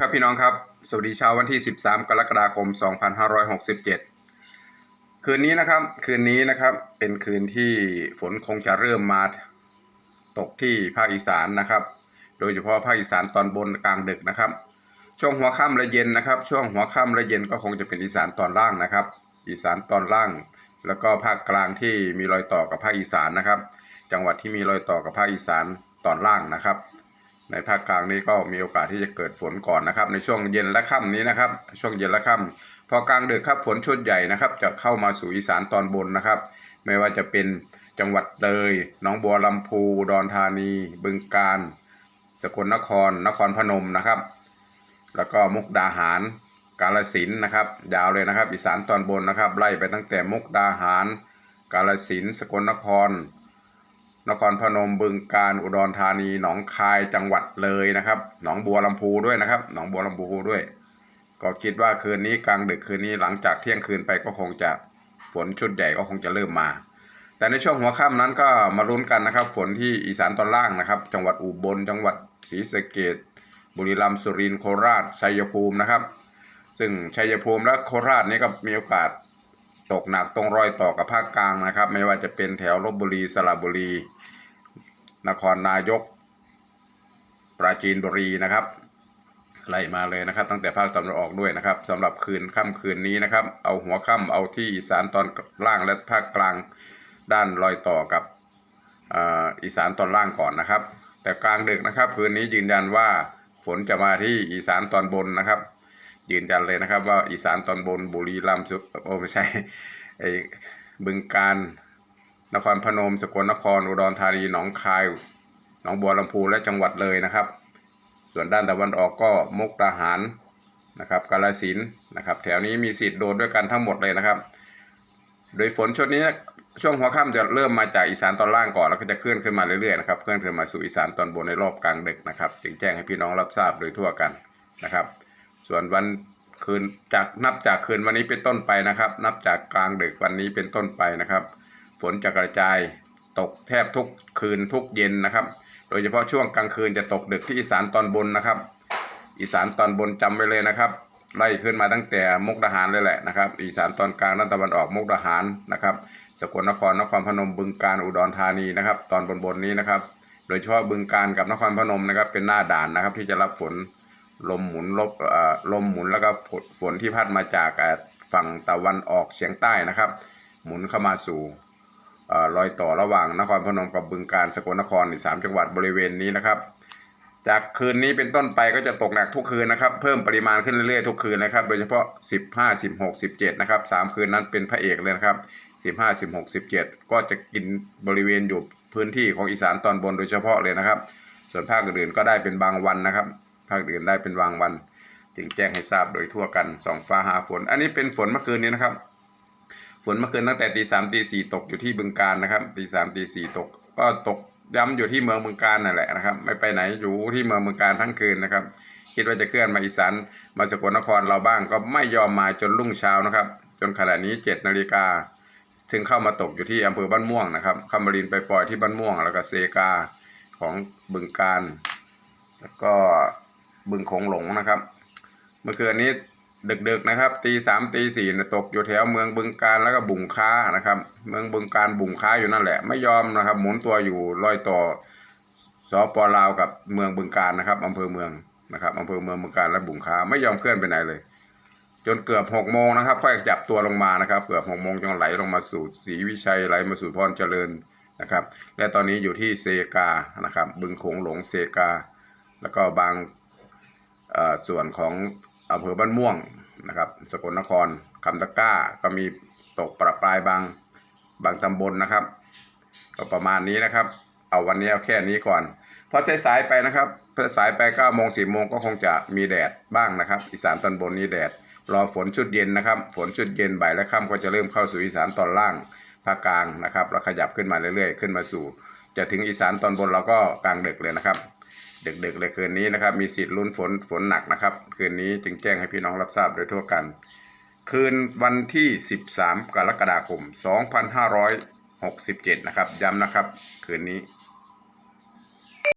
ครับพี่น้องครับ สวัสดีเช้าวันที่ 13 กรกฎาคม 2567 คืนนี้นะครับ คืนนี้นะครับ เป็นคืนที่ฝนคงจะเริ่มมาตกที่ภาคอีสานนะครับ โดยเฉพาะภาคอีสานตอนบนกลางดึกนะครับ ช่วงหัวค่ำและเย็นนะครับ ช่วงหัวค่ำและเย็นก็คงจะเป็นอีสานตอนล่างนะครับ อีสานตอนล่าง แล้วก็ภาคกลางที่มีรอยต่อกับภาคอีสานนะครับ จังหวัดที่มีรอยต่อกับภาคอีสานตอนล่างนะครับ ในภาคกลางนี้ก็มีโอกาสที่จะเกิดฝนก่อนนะครับ ในช่วงเย็นและค่ำนี้นะครับ ช่วงเย็นและค่ำพอกลางดึกครับฝนชุดใหญ่นะครับ จะเข้ามาสู่อีสานตอนบนนะครับ ไม่ว่าจะเป็นจังหวัดเลยหนองบัวลำพูอุดรธานี บึงกาฬสกลนคร นครพนมนะครับ แล้วก็มุกดาหาร กาลสินนะครับ ยาวเลยนะครับ อีสานตอนบนนะครับ ไล่ไปตั้งแต่มุกดาหาร กาลสินสกลนคร นครพนมบึงกาฬอุดรธานี หนองคายจังหวัดเลยนะครับ หนองบัวลำพูด้วยนะครับ หนองบัวลำพูด้วย ก็คิดว่าคืนนี้กลางดึกคืนนี้หลังจากเที่ยงคืนไปก็คงจะฝนชุดใหญ่ก็คงจะเริ่มมา แต่ในช่วงหัวค่ำนั้นก็มาลุ้นกันนะครับ ฝนที่อีสานตอนล่างนะครับ จังหวัดอุบลจังหวัดศรีสะเกษบุรีรัมย์สุรินทร์โคราชชัยภูมินะครับ ซึ่งชัยภูมิและโคราชนี่ก็มีโอกาส ตกหนักตรงรอยต่อกับภาคกลางนะครับ ไม่ว่าจะเป็นแถวลบบุรีสระบุรี นครนายก ปราจีนบุรีนะครับไล่มาเลยนะครับ ตั้งแต่ภาคตะวันออกด้วยนะครับสำหรับคืนค่ำคืนนี้นะครับ เอาหัวค่ำเอาที่อีสานตอนล่างและภาคกลางด้านรอยต่อกับอีสานตอนล่างก่อนนะครับ แต่กลางดึกนะครับคืนนี้ยืนยันว่าฝนจะมาที่อีสานตอนบนนะครับ ยืนยันเลยนะครับ ว่าอีสานตอนบนบุรีรัมย์โอ้ไม่ใช่ไอ้บึงการนครพนม สกลนครอุดรธานีหนองคายหนองบัวลำพูและจังหวัดเลยนะครับ ส่วนด้านตะวันออกก็มุกดาหารนะครับกาฬสินนะครับ แถวนี้มีสิทธิ์โดนด้วยกันทั้งหมดเลยนะครับ โดยฝนช่วงนี้ช่วงหัวค่ำจะเริ่มมาจากอีสานตอนล่างก่อนแล้วก็จะเคลื่อนขึ้นมาเรื่อยๆนะครับเคลื่อนขึ้นมาสู่อีสานตอนบนในรอบกลางดึกนะครับ จึงแจ้งให้พี่น้องรับทราบโดยทั่วกันนะครับ ส่วนวันคืนจากนับจากคืนวันนี้เป็นต้นไปนะครับ นับจากกลางดึกวันนี้เป็นต้นไปนะครับ ฝนจะกระจายตกแทบทุกคืนทุกเย็นนะครับ โดยเฉพาะช่วงกลางคืนจะตกดึกที่อีสานตอนบนนะครับ อีสานตอนบนจำไว้เลยนะครับไล่ขึ้นมาตั้งแต่มุกดาหารเลยแหละนะครับ อีสานตอนกลางด้านตะวันออกมุกดาหารนะครับ สกลนครนครพนมบึงกาฬอุดรธานีนะครับ ตอนบนบนนี้นะครับ โดยเฉพาะบึงกาฬกับนครพนมนะครับเป็นหน้าด่านนะครับที่จะรับฝน ลมหมุนลบลมหมุนแล้วก็ฝนที่พัดมาจากฝั่งตะวันออกเฉียงใต้นะครับ หมุนเข้ามาสู่เอ่อรอยต่อระหว่างนครพนมกับบึงกาฬสกลนครอีกสามจังหวัดบริเวณนี้นะครับ จากคืนนี้เป็นต้นไปก็จะตกหนักทุกคืนนะครับ เพิ่มปริมาณขึ้นเรื่อยๆทุกคืนนะครับ โดยเฉพาะ 15 16 17นะครับสามคืนนั้นเป็นพระเอกเลยนะครับ 15 16 17 ก็จะกินบริเวณอยู่พื้นที่ของอีสานตอนบนโดยเฉพาะเลยนะครับ ส่วนภาคอื่นๆก็ได้เป็นบางวันนะครับ ภาคอื่นได้เป็นบางวัน จึงแจ้งให้ทราบโดยทั่วกันส่องฟ้าหาฝน อันนี้เป็นฝนเมื่อคืนนี้นะครับ ฝนเมื่อคืนตั้งแต่ตีสามตีสี่ตกอยู่ที่บึงการนะครับตีสามตีสี่ตก ก็ตกย้ำอยู่ที่เมืองบึงการนั่นแหละนะครับ ไม่ไปไหนอยู่ที่เมืองบึงการทั้งคืนนะครับ คิดว่าจะเคลื่อนมาอีสานมาสกลนครเราบ้างก็ไม่ยอมมาจนรุ่งเช้านะครับ จนขณะนี้เจ็ดนาฬิกาถึงเข้ามาตกอยู่ที่อำเภอบ้านม่วงนะครับคำบรินไปปล่อยที่บ้านม่วง แล้วก็เซกาของบึงการ แล้วก็ บึงโขงหลงนะครับ เมื่อคืนนี้ดึกๆนะครับตีสามตีสี่ตกอยู่แถวเมืองบึงการแล้วก็บุงค้านะครับ เมืองบึงการบุงค้าอยู่นั่นแหละ ไม่ยอมนะครับ หมุนตัวอยู่รอยต่อสปลาวกับเมืองบึงการนะครับอำเภอเมืองนะครับอำเภอเมืองบึงการและบุงค้าไม่ยอมเคลื่อนไปไหนเลย จนเกือบหกโมงนะครับ ค่อยจับตัวลงมานะครับ เกือบหกโมงจนไหลลงมาสู่ศรีวิชัยไหลมาสู่พรเจริญนะครับ และตอนนี้อยู่ที่เซกานะครับ บึงโขงหลงเซกา แล้วก็บาง ส่วนของอำเภอบ้านม่วงนะครับสกลนครคำตะก้าก็มีตกประปรายบางบางตำบลนะครับ ก็ประมาณนี้นะครับ เอาวันนี้เอาแค่นี้ก่อนพอสายๆไปนะครับพอสายไปเก้าโมงสิบโมงก็คงจะมีแดดบ้างนะครับ อีสานตอนบนนี้แดด รอฝนชุดเย็นนะครับ ฝนชุดเย็นบ่ายและค่ำก็จะเริ่มเข้าสู่อีสานตอนล่างภาคกลางนะครับแล้วขยับขึ้นมาเรื่อยๆ ขึ้นมาสู่ จะถึงอีสานตอนบนเราก็กลางดึกเลยนะครับ ดึกๆเลยคืนนี้นะครับ มีสิทธิ์ลุ้นฝนฝนหนักนะครับ คืนนี้จึงแจ้งให้พี่น้องรับทราบโดยทั่วกัน คืนวันที่ 13 กรกฎาคม 2567 นะครับ ย้ำนะครับ คืนนี้